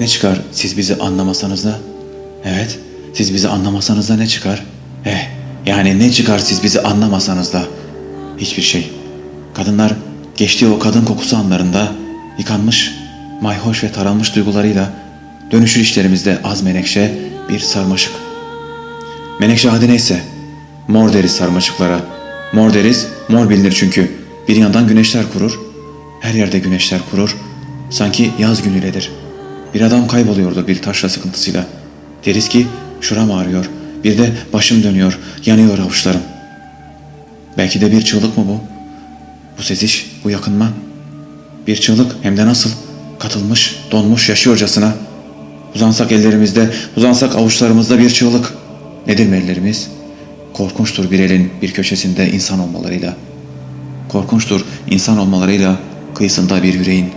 Ne çıkar siz bizi anlamasanız da? Evet, siz bizi anlamasanız da ne çıkar? Eh, yani ne çıkar siz bizi anlamasanız da? Hiçbir şey. Kadınlar geçtiği o kadın kokusu anlarında yıkanmış, mayhoş ve taranmış duygularıyla dönüşür işlerimizde az menekşe bir sarmaşık. Menekşe adı neyse mor deriz sarmaşıklara. Mor deriz, mor bilinir çünkü. Bir yandan güneşler kurur, her yerde güneşler kurur. Sanki yaz günüledir. Bir adam kayboluyordur bir taşra sıkıntısıyla. Deriz ki şuram ağrıyor. Bir de başım dönüyor, yanıyor avuçlarım. Belki de bir çığlık mı bu? Bu seziş, bu yakınma. Bir çığlık hem de nasıl? Katılmış, donmuş, yaşıyorcasına. Uzansak ellerimizde, uzansak avuçlarımızda bir çığlık. Nedir mi ellerimiz? Korkunçtur bir elin bir köşesinde insan olmalarıyla. Korkunçtur insan olmalarıyla kıyısında bir yüreğin.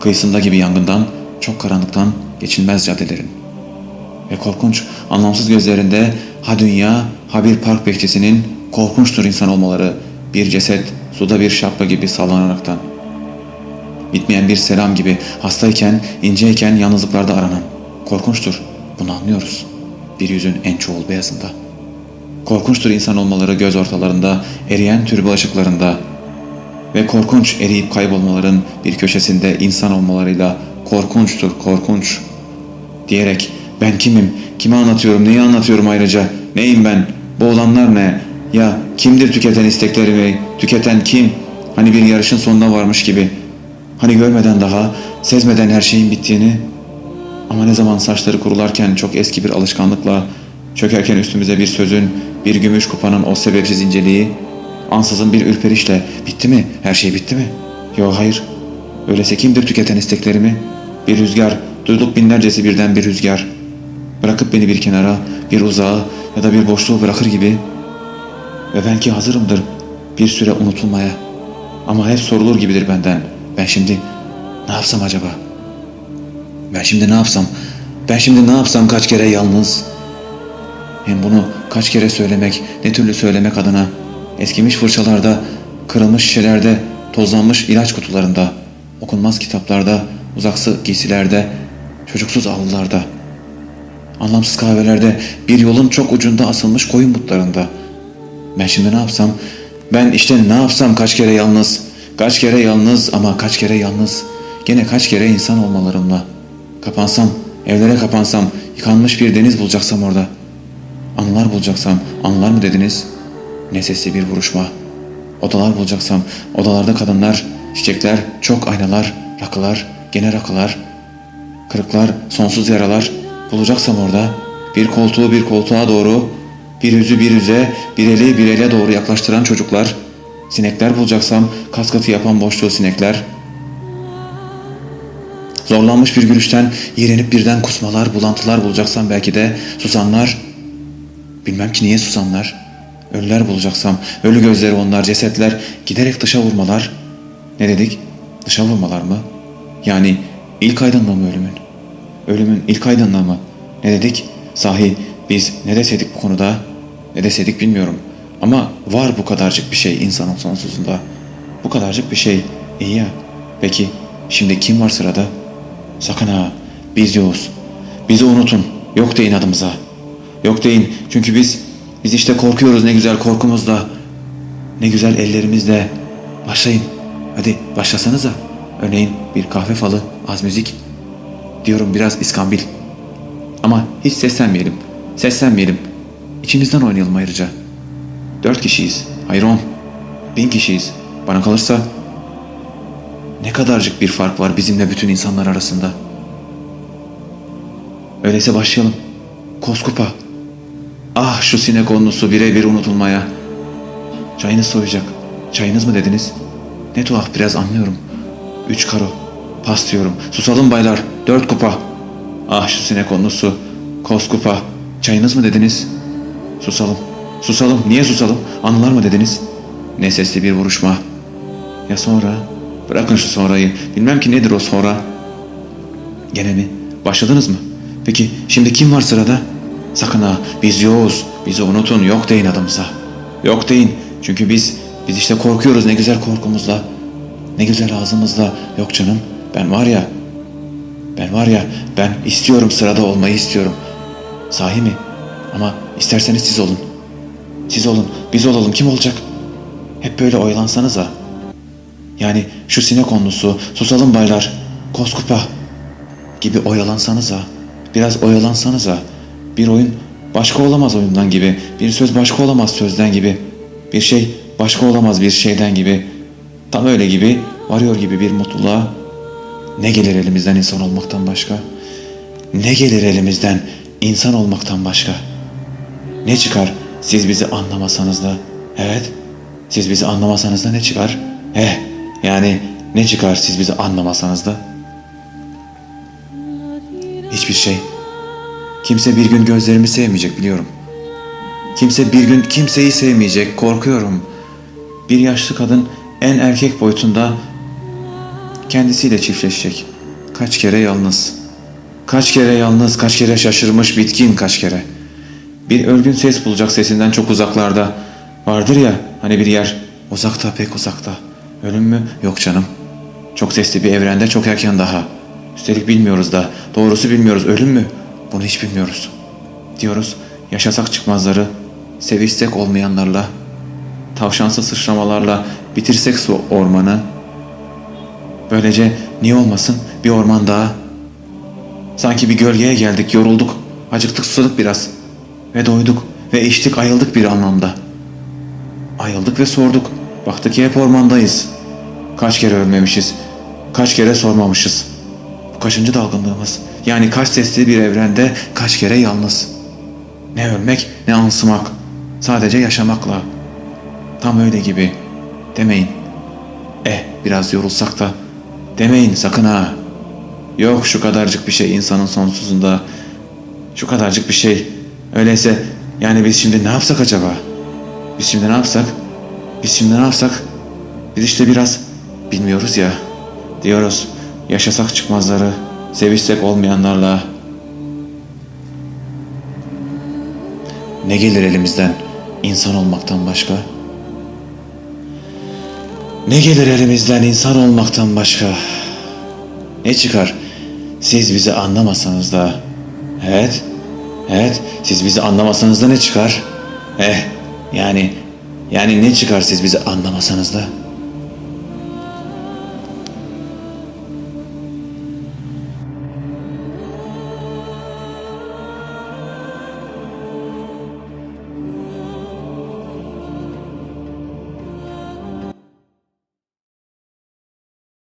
Kıyısında gibi yangından, çok karanlıktan geçilmez caddelerin. Ve korkunç, anlamsız gözlerinde ha dünya ha bir park bekçisinin korkunçtur insan olmaları, bir ceset suda bir şapka gibi sallanaraktan. Bitmeyen bir selam gibi hastayken, inceyken yalnızlıklarda aranan. Korkunçtur, bunu anlıyoruz. Bir yüzün en çoğul beyazında. Korkunçtur insan olmaları göz ortalarında, eriyen türbe ışıklarında. Ve korkunç eriyip kaybolmaların bir köşesinde insan olmalarıyla korkunçtur, korkunç. Diyerek ben kimim, kime anlatıyorum, neyi anlatıyorum ayrıca, neyim ben, bu olanlar ne, ya kimdir tüketen isteklerimi, tüketen kim, hani bir yarışın sonuna varmış gibi, hani görmeden daha, sezmeden her şeyin bittiğini, ama ne zaman saçları kurularken çok eski bir alışkanlıkla, çökerken üstümüze bir sözün, bir gümüş kupanın o sebepsiz inceliği, ansızın bir ürperişle, bitti mi, her şey bitti mi? Yo hayır, öyleyse kimdir tüketen isteklerimi? Bir rüzgar, duyduk binlercesi birden bir rüzgar. Bırakıp beni bir kenara, bir uzağa ya da bir boşluğu bırakır gibi. Ve belki hazırımdır bir süre unutulmaya. Ama hep sorulur gibidir benden. Ben şimdi ne yapsam acaba? Ben şimdi ne yapsam? Ben şimdi ne yapsam kaç kere yalnız? Hem bunu kaç kere söylemek, ne türlü söylemek adına eskimiş fırçalarda, kırılmış şişelerde, tozlanmış ilaç kutularında, okunmaz kitaplarda, uzaksı giysilerde, çocuksuz avlularda, anlamsız kahvelerde, bir yolun çok ucunda asılmış koyun butlarında. Ben şimdi ne yapsam? Ben işte ne yapsam kaç kere yalnız, kaç kere yalnız ama kaç kere yalnız, gene kaç kere insan olmalarımla. Kapansam, evlere kapansam, yıkanmış bir deniz bulacaksam orada. Anılar bulacaksam, anılar mı dediniz? Ne sesli bir vuruşma. Odalar bulacaksam, odalarda kadınlar, çiçekler, çok aynalar, rakılar, gene rakılar, kırıklar, sonsuz yaralar bulacaksam orada bir koltuğu bir koltuğa doğru, bir yüzü bir yüze, bir eli bir ele doğru yaklaştıran çocuklar, sinekler bulacaksam kaskatı yapan boşluğu sinekler, zorlanmış bir gülüşten iğrenip birden kusmalar, bulantılar bulacaksam belki de susanlar, bilmem ki niye susanlar, ölüler bulacaksam, ölü gözleri onlar, cesetler, giderek dışa vurmalar, ne dedik? Dışa vurmalar mı? Yani ilk aydınlığı mı ölümün? Ölümün ilk aydınlığı mı? Ne dedik? Sahi biz ne deseydik bu konuda? Ne deseydik bilmiyorum. Ama var bu kadarcık bir şey insanın sonsuzunda. Bu kadarcık bir şey. İyi ya. Peki şimdi kim var sırada? Sakın ha. Biz yokuz. Bizi unutun. Yok deyin adımıza. Yok deyin. Çünkü biz biz işte korkuyoruz ne güzel korkumuzla. Ne güzel ellerimizle. Başlayın. Hadi başlasanıza. Örneğin bir kahve falı, az müzik. Diyorum biraz iskambil. Ama hiç seslenmeyelim. Seslenmeyelim. İçimizden oynayalım ayrıca. Dört kişiyiz. Hayır on. Bin kişiyiz. Bana kalırsa ne kadarcık bir fark var bizimle bütün insanlar arasında. Öyleyse başlayalım. Koskupa. Ah şu sinek onlusu birebir unutulmaya. Çayınız soğuyacak. Çayınız mı dediniz? Ne tuhaf biraz anlıyorum. Üç karo. Pas diyorum. Susalım baylar. Dört kupa. Ah şu sinek onlusu. Koskupa. Çayınız mı dediniz? Susalım. Susalım. Niye susalım? Anılar mı dediniz? Ne sesli bir vuruşma. Ya sonra? Bırakın şu sonrayı. Bilmem ki nedir o sonra. Gene mi? Başladınız mı? Peki şimdi kim var sırada? Sakın ha biz yoğuz. Bizi unutun. Yok deyin adımıza. Yok deyin. Çünkü biz biz işte korkuyoruz ne güzel korkumuzla. Ne güzel ağzımızla. Yok canım ben var ya. Ben var ya ben istiyorum sırada olmayı istiyorum. Sahi mi? Ama isterseniz siz olun. Siz olun, biz olalım. Kim olacak? Hep böyle oyalansanıza. Yani şu sine konusu, susalım baylar, koskupa gibi oyalansanıza. Biraz oyalansanıza. Bir oyun başka olamaz oyundan gibi. Bir söz başka olamaz sözden gibi. Bir şey başka olamaz bir şeyden gibi. Tam öyle gibi, varıyor gibi bir mutluluğa. Ne gelir elimizden insan olmaktan başka? Ne gelir elimizden insan olmaktan başka? Ne çıkar siz bizi anlamasanız da? Evet, siz bizi anlamasanız da ne çıkar? Eh, yani ne çıkar siz bizi anlamasanız da? Hiçbir şey. Kimse bir gün gözlerimi sevmeyecek biliyorum. Kimse bir gün kimseyi sevmeyecek, korkuyorum. Bir yaşlı kadın en erkek boyutunda kendisiyle çiftleşecek. Kaç kere yalnız. Kaç kere yalnız, kaç kere şaşırmış, bitkin kaç kere. Bir ölgün ses bulacak sesinden çok uzaklarda. Vardır ya hani bir yer uzakta pek uzakta. Ölüm mü? Yok canım. Çok sesli bir evrende çok erken daha. Üstelik bilmiyoruz da. Doğrusu bilmiyoruz. Ölüm mü? Bunu hiç bilmiyoruz. Diyoruz yaşasak çıkmazları, sevişsek olmayanlarla, tavşansı sıçramalarla bitirsek su ormanı. Böylece niye olmasın bir orman daha. Sanki bir gölgeye geldik, yorulduk, acıktık, susadık biraz. Ve doyduk ve içtik, ayıldık bir anlamda. Ayıldık ve sorduk. Baktık ki hep ormandayız. Kaç kere ölmemişiz, kaç kere sormamışız. Bu kaçıncı dalgınlığımız? Yani kaç sesli bir evrende kaç kere yalnız. Ne ölmek ne ansımak. Sadece yaşamakla. Tam öyle gibi. Demeyin. Eh biraz yorulsak da. Demeyin sakın ha. Yok şu kadarcık bir şey insanın sonsuzunda. Şu kadarcık bir şey. Öyleyse yani biz şimdi ne yapsak acaba? Biz şimdi ne yapsak? Biz şimdi ne yapsak? Biz işte biraz bilmiyoruz ya. Diyoruz yaşasak çıkmazları, sevişsek olmayanlarla. Ne gelir elimizden insan olmaktan başka? Ne gelir elimizden insan olmaktan başka? Ne çıkar? Siz bizi anlamasanız da. Evet. Evet. Siz bizi anlamasanız da ne çıkar? Eh. Yani yani ne çıkar siz bizi anlamasanız da?